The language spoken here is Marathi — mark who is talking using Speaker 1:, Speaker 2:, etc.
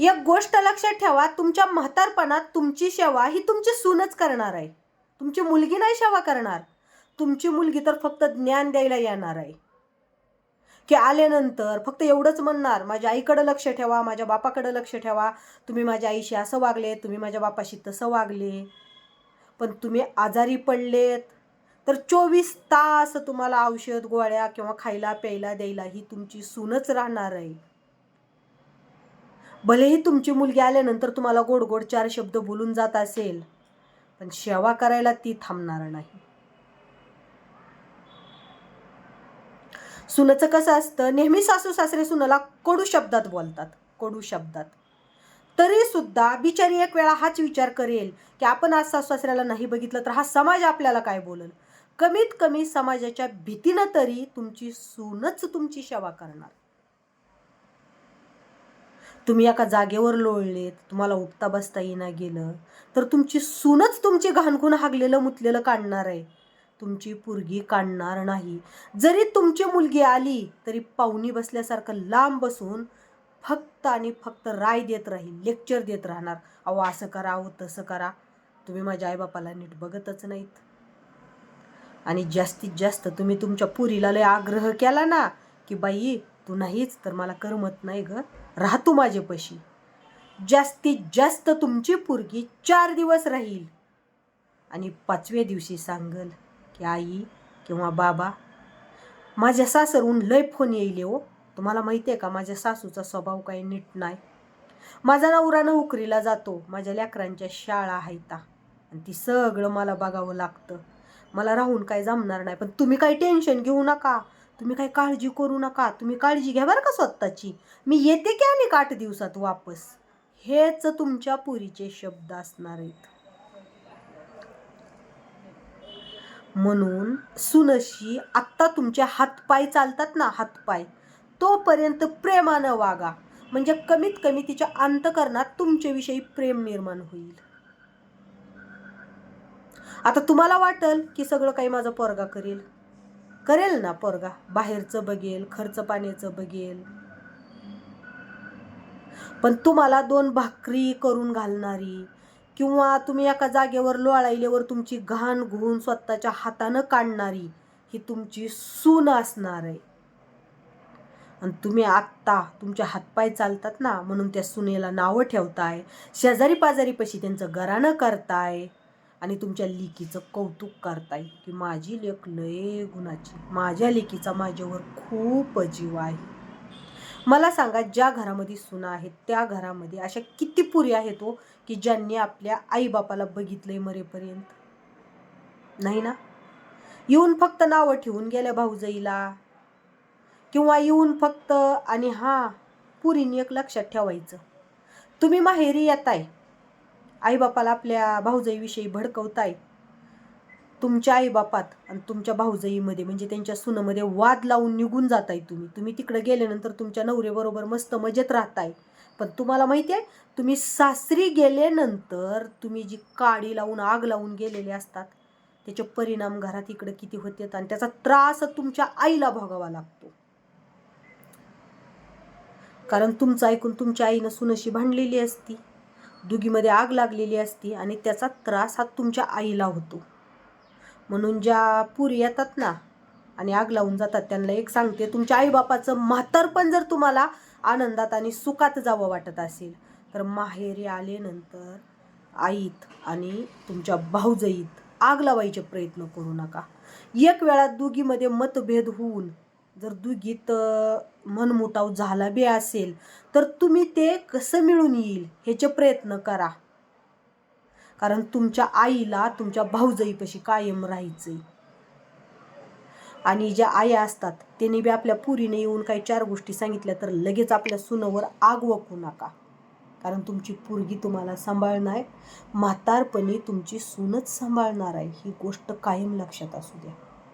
Speaker 1: एक गोष्ट लक्षात ठेवा तुमच्या म्हातारपणात तुमची सेवा ही तुमची सूनच करणार आहे. तुमची मुलगी नाही सेवा करणार. तुमची मुलगी तर फक्त ज्ञान द्यायला येणार आहे. की आल्यानंतर फक्त एवढंच म्हणणार माझ्या आईकडं लक्ष ठेवा माझ्या बापाकडं लक्ष ठेवा. तुम्ही माझ्या आईशी असं वागले तुम्ही माझ्या बापाशी तसं वागले. पण तुम्ही आजारी पडलेत तर चोवीस तास तुम्हाला औषध गोळ्या किंवा खायला प्यायला द्यायला ही तुमची सूनच राहणार आहे. भलेही तुमची मुलगी आल्यानंतर तुम्हाला गोड गोड चार शब्द बोलून जात असेल पण सेवा करायला ती थांबणार नाही. सुनाचं कसं असतं नेहमी सासू सासरे सुनाला कडू शब्दात बोलतात कडू शब्दात. तरी सुद्धा बिचारी एक वेळा हाच विचार करेल की आपण आज सासू सासऱ्याला नाही बघितलं तर हा समाज आपल्याला काय बोलल? कमीत कमी समाजाच्या भीतीनं तरी तुमची सूनच तुमची सेवा करणार. तुम्ही एका जागेवर लोळलेत तुम्हाला उठता बसता येईना गेलं तर तुमची सूनच तुमची घाणकून हागलेलं मुतलेलं काढणार आहे. तुमची पुरगी काढणार नाही. जरी तुमची मुलगी आली तरी पाहुणी बसल्यासारखं लांब बसून फक्त आणि फक्त राय देत राहील लेक्चर देत राहणार. अहो असं करा अहो तसं करा. तुम्ही माझ्या आईबापाला नीट बघतच नाहीत. आणि जास्तीत जास्त तुम्ही तुमच्या पुरीला लय आग्रह केला ना की बाई तू नाहीच तर मला करमत नाही ग. राहतो माझ्यापाशी जास्तीत जास्त तुमची पुरगी चार दिवस राहील. आणि पाचव्या दिवशी सांगल की आई किंवा बाबा माझ्या सासरहून लय फोन येईल हो. तुम्हाला माहिती आहे का माझ्या सासूचा स्वभाव काही नीट नाही. माझा नवरा नोकरीला जातो माझ्या लेकरांच्या शाळा आहेत आणि ती सगळं मला बघावं लागतं. मला राहून काय जमणार नाही पण तुम्ही काही टेन्शन घेऊ नका. तुम्ही काही काळजी करू नका. तुम्ही काळजी घ्या बरं का स्वतःची. मी येते की आणि आठ दिवसात वापस? हेच तुमच्या पुरीचे शब्द असणार आहेत. म्हणून सुनशी आत्ता तुमचे हातपाय चालतात ना हातपाय तोपर्यंत प्रेमानं वागा. म्हणजे कमीत कमी तिच्या अंतकरणात तुमच्याविषयी प्रेम निर्माण होईल. आता तुम्हाला वाटल की सगळं काही माझा पोरगा करेल? करेल ना पोरगा? बाहेरचं बघेल खर्च पाण्याचं बघेल. पण तुम्हाला दोन भाकरी करून घालणारी किंवा तुम्ही एका जागेवर लोळायल्यावर तुमची घाण घुवून स्वतःच्या हातानं काढणारी ही तुमची सून असणार आहे. आणि तुम्ही आत्ता तुमचे हातपाय चालतात ना म्हणून त्या सुनेला नावं ठेवताय. शेजारी पाजारीपाशी त्यांचं गराणं करताय. आणि तुमच्या लेकीचं कौतुक करताय की माझी लेख लय गुणाची. माझ्या लेकीचा माझ्यावर खूप जीव आहे. मला सांगा ज्या घरामध्ये सुना आहेत त्या घरामध्ये अशा किती पुरी आहेत हो की ज्यांनी आपल्या आईबापाला बघितलंय मरेपर्यंत? नाही ना? येऊन फक्त नावं ठेवून गेल्या भाऊजाईला? किंवा येऊन फक्त आणि हां पुरीने एक लक्षात ठेवायचं. तुम्ही माहेरी येताय. आईबापाला आपल्या भाऊजाईविषयी भडकवताय. तुमच्या आईबापात आणि तुमच्या भाऊजाईमध्ये म्हणजे त्यांच्या सुनामध्ये वाद लावून निघून जाताय तुम्ही. तुम्ही तिकडे गेल्यानंतर तुमच्या नवरेबरोबर मस्त मजेत राहताय. पण तुम्हाला माहिती आहे तुम्ही सासरी गेल्यानंतर तुम्ही जी काडी लावून आग लावून गेलेले असतात त्याचे परिणाम घरात इकडे किती होतात आणि त्याचा त्रास तुमच्या आईला भोगावा लागतो. कारण तुमचं ऐकून तुमच्या आईनं सुनशी भांडलेली असती. दुगीमध्ये आग लागलेली असती आणि त्याचा त्रास हा तुमच्या आईला होतो. म्हणून ज्या पुरी येतात ना आणि आग लावून जातात त्यांना एक सांगते तुमच्या आईबापाचं म्हातारपण जर तुम्हाला आनंदात आणि सुखात जावं वाटत असेल तर माहेरी आल्यानंतर आईत आणि तुमच्या भाऊजईत आग लावायचे प्रयत्न करू नका. एक वेळा दुगीमध्ये मतभेद होऊन जर दुगीत मनमुटाव झाला बी असेल तर तुम्ही ते कसं मिळून येईल ह्याचे प्रयत्न करा. कारण तुमच्या आईला तुमच्या भाऊजाईपाशी कायम राहायचंय. आणि ज्या आया असतात त्यांनी बी आपल्या पुरीने येऊन काही चार गोष्टी सांगितल्या तर लगेच आपल्या सुनावर आग वकू नका. कारण तुमची पुरगी तुम्हाला सांभाळणार म्हातारपणी तुमची सूनच सांभाळणार आहे. ही गोष्ट कायम लक्षात असू द्या.